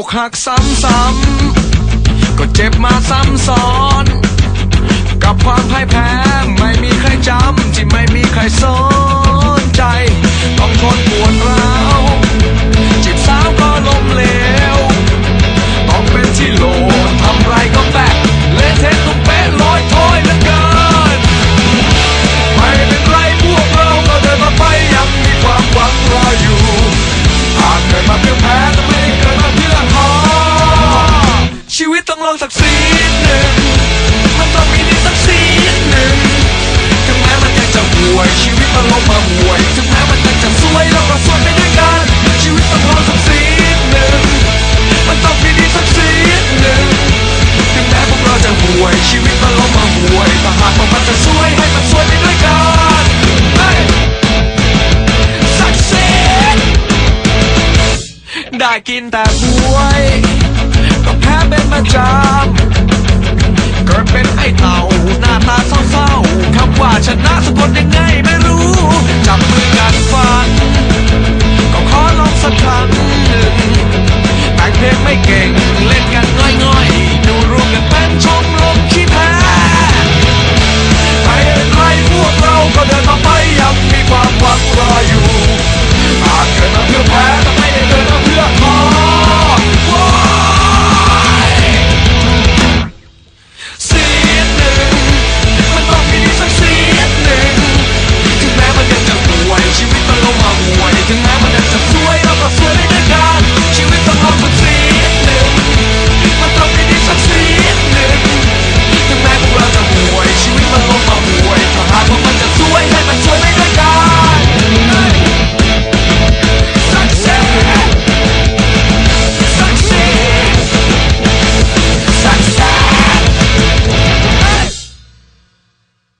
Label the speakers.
Speaker 1: อกหักซ้ำๆก็เจ็บมาซ้ำซ้อน กับความพ่ายแพ้ ต้องลองสักสีหนึ่ง มันต้องมีดีสักสีหนึ่ง ถึงแม้มันยังจะห่วย ชีวิตมันลงมาห่วย ถึงแม้มันยังจะสวยเราก็สวยไปด้วยกัน ชีวิตต้องลองสักสีหนึ่ง มันต้องมีดีสักสีหนึ่ง ถึงแม้พวกเราจะห่วย ชีวิตมันลงมาห่วยแต่หากว่ามันจะสวยให้มันสวยไปด้วยกันเฮ้ย Success ได้กินแต่บวย ปะจำเกิดเป็นไอ้เต่าหน้าตาเศร้าๆคำว่าชนะสะกดยังไงไม่รู้ จับมือกันฟัน ก็ขอลองสักครั้งแต่งเพลงไม่เก่ง เล่นกันง่อยๆ ดูรูปกันเป็นชม